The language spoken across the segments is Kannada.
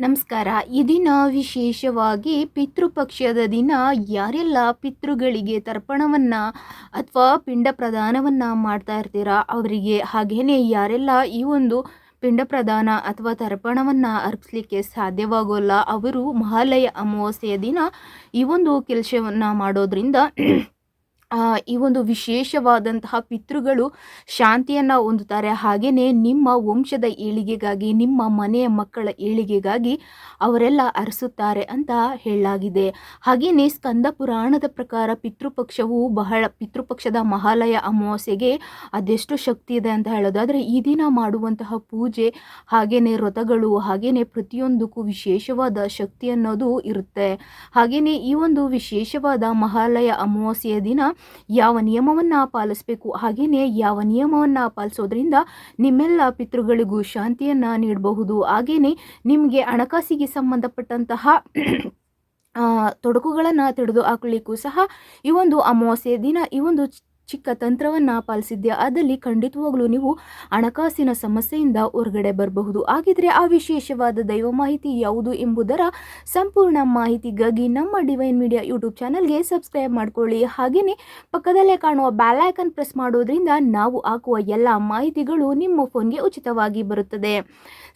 ನಮಸ್ಕಾರ. ಈ ದಿನ ವಿಶೇಷವಾಗಿ ಪಿತೃಪಕ್ಷದ ದಿನ. ಯಾರೆಲ್ಲ ಪಿತೃಗಳಿಗೆ ತರ್ಪಣವನ್ನು ಅಥವಾ ಪಿಂಡ ಪ್ರದಾನವನ್ನು ಮಾಡ್ತಾ ಇರ್ತೀರಾ? ಅವರಿಗೆ ಹಾಗೇ ಯಾರೆಲ್ಲ ಈ ಒಂದು ಪಿಂಡ ಪ್ರದಾನ ಅಥವಾ ತರ್ಪಣವನ್ನು ಅರ್ಪಿಸಲಿಕ್ಕೆ ಸಾಧ್ಯವಾಗೋಲ್ಲ, ಅವರು ಮಹಾಲಯ ಅಮಾವಾಸ್ಯೆಯ ದಿನ ಈ ಒಂದು ಕೆಲಸವನ್ನು ಮಾಡೋದ್ರಿಂದ ಈ ಒಂದು ವಿಶೇಷವಾದಂತಹ ಪಿತೃಗಳು ಶಾಂತಿಯನ್ನು ಹೊಂದುತ್ತಾರೆ. ಹಾಗೆಯೇ ನಿಮ್ಮ ವಂಶದ ಏಳಿಗೆಗಾಗಿ, ನಿಮ್ಮ ಮನೆಯ ಮಕ್ಕಳ ಏಳಿಗೆಗಾಗಿ ಅವರೆಲ್ಲ ಅರಸುತ್ತಾರೆ ಅಂತ ಹೇಳಲಾಗಿದೆ. ಹಾಗೆಯೇ ಸ್ಕಂದ ಪುರಾಣದ ಪ್ರಕಾರ ಪಿತೃಪಕ್ಷವು ಬಹಳ, ಪಿತೃಪಕ್ಷದ ಮಹಾಲಯ ಅಮಾವಾಸ್ಯೆಗೆ ಅದೆಷ್ಟು ಶಕ್ತಿ ಇದೆ ಅಂತ ಹೇಳೋದಾದರೆ, ಈ ದಿನ ಮಾಡುವಂತಹ ಪೂಜೆ ಹಾಗೆಯೇ ವ್ರತಗಳು ಹಾಗೆಯೇ ಪ್ರತಿಯೊಂದಕ್ಕೂ ವಿಶೇಷವಾದ ಶಕ್ತಿ ಅನ್ನೋದು ಇರುತ್ತೆ. ಹಾಗೆಯೇ ಈ ಒಂದು ವಿಶೇಷವಾದ ಮಹಾಲಯ ಅಮಾವಾಸ್ಯೆಯ ದಿನ ಯಾವ ನಿಯಮವನ್ನು ಪಾಲಿಸಬೇಕು ಹಾಗೆಯೇ ಯಾವ ನಿಯಮವನ್ನು ಪಾಲಿಸೋದ್ರಿಂದ ನಿಮ್ಮೆಲ್ಲ ಪಿತೃಗಳಿಗೂ ಶಾಂತಿಯನ್ನು ನೀಡಬಹುದು. ಹಾಗೆಯೇ ನಿಮಗೆ ಹಣಕಾಸಿಗೆ ಸಂಬಂಧಪಟ್ಟಂತಹ ತೊಡಕುಗಳನ್ನು ತೆಗೆದು ಹಾಕಲಿಕ್ಕೂ ಸಹ ಈ ಒಂದು ಅಮಾವಾಸ್ಯೆ ದಿನ ಈ ಒಂದು ಚಿಕ್ಕ ತಂತ್ರವನ್ನು ಪಾಲಿಸಿದ್ದೆ ಅದಲ್ಲಿ ಖಂಡಿತವಾಗ್ಲೂ ನೀವು ಹಣಕಾಸಿನ ಸಮಸ್ಯೆಯಿಂದ ಹೊರಗಡೆ ಬರಬಹುದು. ಹಾಗಿದ್ರೆ ಆ ವಿಶೇಷವಾದ ದೈವ ಮಾಹಿತಿ ಯಾವುದು ಎಂಬುದರ ಸಂಪೂರ್ಣ ಮಾಹಿತಿಗಾಗಿ ನಮ್ಮ ಡಿವೈನ್ ಮೀಡಿಯಾ ಯೂಟ್ಯೂಬ್ ಚಾನಲ್ಗೆ ಸಬ್ಸ್ಕ್ರೈಬ್ ಮಾಡ್ಕೊಳ್ಳಿ. ಹಾಗೆಯೇ ಪಕ್ಕದಲ್ಲೇ ಕಾಣುವ ಬ್ಯಾಲೈಕನ್ ಪ್ರೆಸ್ ಮಾಡೋದ್ರಿಂದ ನಾವು ಹಾಕುವ ಎಲ್ಲ ಮಾಹಿತಿಗಳು ನಿಮ್ಮ ಫೋನ್ಗೆ ಉಚಿತವಾಗಿ ಬರುತ್ತದೆ.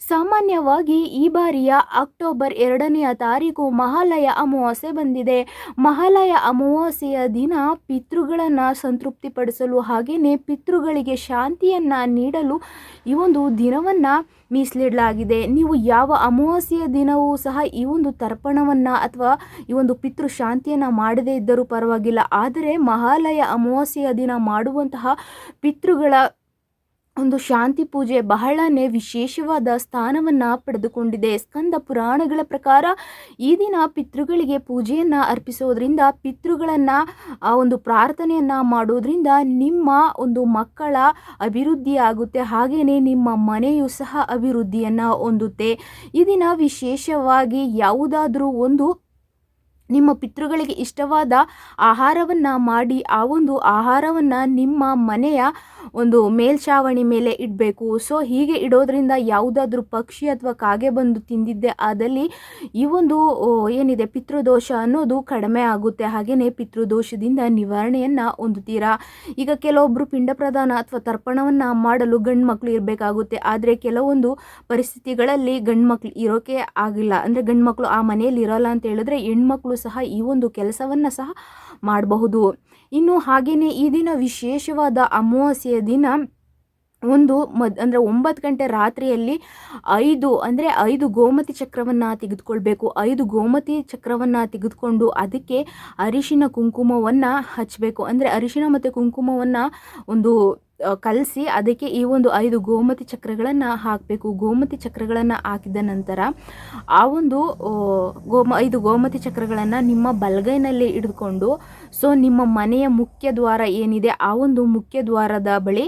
ಸಾಮಾನ್ಯವಾಗಿ ಈ ಬಾರಿಯ ಅಕ್ಟೋಬರ್ ಎರಡನೆಯ ತಾರೀಕು ಮಹಾಲಯ ಅಮಾವಾಸ್ಯೆ ಬಂದಿದೆ. ಮಹಾಲಯ ಅಮಾವಾಸ್ಯೆಯ ದಿನ ಪಿತೃಗಳನ್ನು ಸಂತೃಪ್ತಿಪಡಿಸಲು ಹಾಗೆಯೇ ಪಿತೃಗಳಿಗೆ ಶಾಂತಿಯನ್ನು ನೀಡಲು ಈ ಒಂದು ದಿನವನ್ನು ಮೀಸಲಿಡಲಾಗಿದೆ. ನೀವು ಯಾವ ಅಮಾವಾಸ್ಯೆಯ ದಿನವೂ ಸಹ ಈ ಒಂದು ತರ್ಪಣವನ್ನು ಅಥವಾ ಈ ಒಂದು ಪಿತೃ ಶಾಂತಿಯನ್ನು ಮಾಡದೇ ಇದ್ದರೂ ಪರವಾಗಿಲ್ಲ. ಆದರೆ ಮಹಾಲಯ ಅಮಾವಾಸ್ಯೆಯ ದಿನ ಮಾಡುವಂತಹ ಪಿತೃಗಳ ಒಂದು ಶಾಂತಿ ಪೂಜೆ ಬಹಳನೇ ವಿಶೇಷವಾದ ಸ್ಥಾನವನ್ನು ಪಡೆದುಕೊಂಡಿದೆ. ಸ್ಕಂದ ಪುರಾಣಗಳ ಪ್ರಕಾರ ಈ ದಿನ ಪಿತೃಗಳಿಗೆ ಪೂಜೆಯನ್ನು ಅರ್ಪಿಸೋದ್ರಿಂದ, ಪಿತೃಗಳನ್ನು, ಆ, ಒಂದು ಪ್ರಾರ್ಥನೆಯನ್ನು ಮಾಡೋದ್ರಿಂದ ನಿಮ್ಮ ಒಂದು ಮಕ್ಕಳ ಅಭಿವೃದ್ಧಿ ಆಗುತ್ತೆ. ಹಾಗೆಯೇ ನಿಮ್ಮ ಮನೆಯು ಸಹ ಅಭಿವೃದ್ಧಿಯನ್ನು ಹೊಂದುತ್ತೆ. ಈ ದಿನ ವಿಶೇಷವಾಗಿ ಯಾವುದಾದರೂ ಒಂದು ನಿಮ್ಮ ಪಿತೃಗಳಿಗೆ ಇಷ್ಟವಾದ ಆಹಾರವನ್ನು ಮಾಡಿ, ಆ ಒಂದು ಆಹಾರವನ್ನು ನಿಮ್ಮ ಮನೆಯ ಒಂದು ಮೇಲ್ಛಾವಣಿ ಮೇಲೆ ಇಡಬೇಕು. ಸೊ ಹೀಗೆ ಇಡೋದ್ರಿಂದ ಯಾವುದಾದ್ರೂ ಪಕ್ಷಿ ಅಥವಾ ಕಾಗೆ ಬಂದು ತಿಂದಿದ್ದೆ, ಆದಲ್ಲಿ ಈ ಒಂದು ಏನಿದೆ, ಪಿತೃದೋಷ ಅನ್ನೋದು ಕಡಿಮೆ ಆಗುತ್ತೆ. ಹಾಗೆಯೇ ಪಿತೃದೋಷದಿಂದ ನಿವಾರಣೆಯನ್ನು ಹೊಂದುತ್ತೀರಾ? ಈಗ ಕೆಲವೊಬ್ಬರು ಪಿಂಡ ಪ್ರದಾನ ಅಥವಾ ತರ್ಪಣವನ್ನು ಮಾಡಲು ಗಂಡು ಮಕ್ಕಳು ಇರಬೇಕಾಗುತ್ತೆ. ಆದರೆ ಕೆಲವೊಂದು ಪರಿಸ್ಥಿತಿಗಳಲ್ಲಿ ಗಂಡು ಮಕ್ಕಳು ಇರೋಕೆ ಆಗಿಲ್ಲ. ಅಂದರೆ ಗಂಡು ಮಕ್ಕಳು ಆ ಮನೆಯಲ್ಲಿ ಇರೋಲ್ಲ ಅಂತ ಹೇಳಿದ್ರೆ ಹೆಣ್ಮಕ್ಳು ಸಹ ಈ ಒಂದು ಕೆಲಸವನ್ನು ಸಹ ಮಾಡಬಹುದು. ಇನ್ನು ಹಾಗೆಯೇ ಈ ದಿನ ವಿಶೇಷವಾದ ಅಮಾವಾಸ್ಯೆಯ ದಿನ ಒಂದು ಮದ್ ಅಂದರೆ ಒಂಬತ್ತು ಗಂಟೆ ರಾತ್ರಿಯಲ್ಲಿ ಐದು, ಅಂದರೆ ಐದು ಗೋಮತಿ ಚಕ್ರವನ್ನು ತೆಗೆದುಕೊಳ್ಬೇಕು. ಐದು ಗೋಮತಿ ಚಕ್ರವನ್ನು ತೆಗೆದುಕೊಂಡು ಅದಕ್ಕೆ ಅರಿಶಿನ ಕುಂಕುಮವನ್ನು ಹಚ್ಚಬೇಕು ಅಂದರೆ ಅರಿಶಿನ ಮತ್ತು ಕುಂಕುಮವನ್ನು ಒಂದು ಕಲಸಿ ಅದಕ್ಕೆ ಈ ಒಂದು ಐದು ಗೋಮತಿ ಚಕ್ರಗಳನ್ನು ಹಾಕಬೇಕು. ಗೋಮತಿ ಚಕ್ರಗಳನ್ನು ಹಾಕಿದ ನಂತರ ಆ ಒಂದು ಗೋಮ, ಐದು ಗೋಮತಿ ಚಕ್ರಗಳನ್ನು ನಿಮ್ಮ ಬಲಗೈನಲ್ಲಿ ಹಿಡಿದುಕೊಂಡು ಸೊ ನಿಮ್ಮ ಮನೆಯ ಮುಖ್ಯ ದ್ವಾರ ಏನಿದೆ, ಆ ಒಂದು ಮುಖ್ಯ ದ್ವಾರದ ಬಳಿ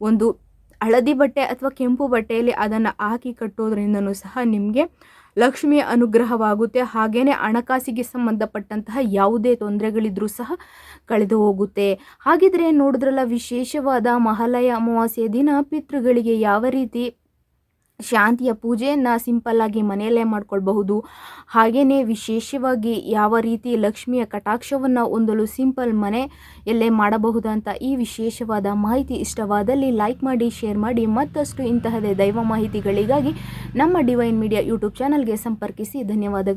ಒಂದು ಹಳದಿ ಬಟ್ಟೆ ಅಥವಾ ಕೆಂಪು ಬಟ್ಟೆಯಲ್ಲಿ ಅದನ್ನು ಹಾಕಿ ಕಟ್ಟೋದ್ರಿಂದನೂ ಸಹ ನಿಮಗೆ ಲಕ್ಷ್ಮಿಯ ಅನುಗ್ರಹವಾಗುತ್ತೆ. ಹಾಗೆಯೇ ಹಣಕಾಸಿಗೆ ಸಂಬಂಧಪಟ್ಟಂತಹ ಯಾವುದೇ ತೊಂದರೆಗಳಿದ್ರೂ ಸಹ ಕಳೆದು ಹೋಗುತ್ತೆ. ಹಾಗಿದ್ರೆ ನೋಡಿದ್ರಲ್ಲ ವಿಶೇಷವಾದ ಮಹಾಲಯ ಅಮಾವಾಸ್ಯೆ ದಿನ, ಪಿತೃಗಳಿಗೆ ಯಾವ ರೀತಿ ಶಾಂತಿಯ ಪೂಜೆಯನ್ನು ಸಿಂಪಲ್ಲಾಗಿ ಮನೆಯಲ್ಲೇ ಮಾಡ್ಕೊಳ್ಬಹುದು. ಹಾಗೆಯೇ ವಿಶೇಷವಾಗಿ ಯಾವ ರೀತಿ ಲಕ್ಷ್ಮಿಯ ಕಟಾಕ್ಷವನ್ನು ಹೊಂದಲು ಸಿಂಪಲ್ ಮನೆಯಲ್ಲೇ ಮಾಡಬಹುದಂತ ಈ ವಿಶೇಷವಾದ ಮಾಹಿತಿ ಇಷ್ಟವಾದಲ್ಲಿ ಲೈಕ್ ಮಾಡಿ ಶೇರ್ ಮಾಡಿ, ಮತ್ತಷ್ಟು ಇಂತಹದೇ ದೈವ ಮಾಹಿತಿಗಳಿಗಾಗಿ ನಮ್ಮ ಡಿವೈನ್ ಮೀಡಿಯಾ ಯೂಟ್ಯೂಬ್ ಚಾನಲ್ಗೆ ಸಂಪರ್ಕಿಸಿ. ಧನ್ಯವಾದಗಳು.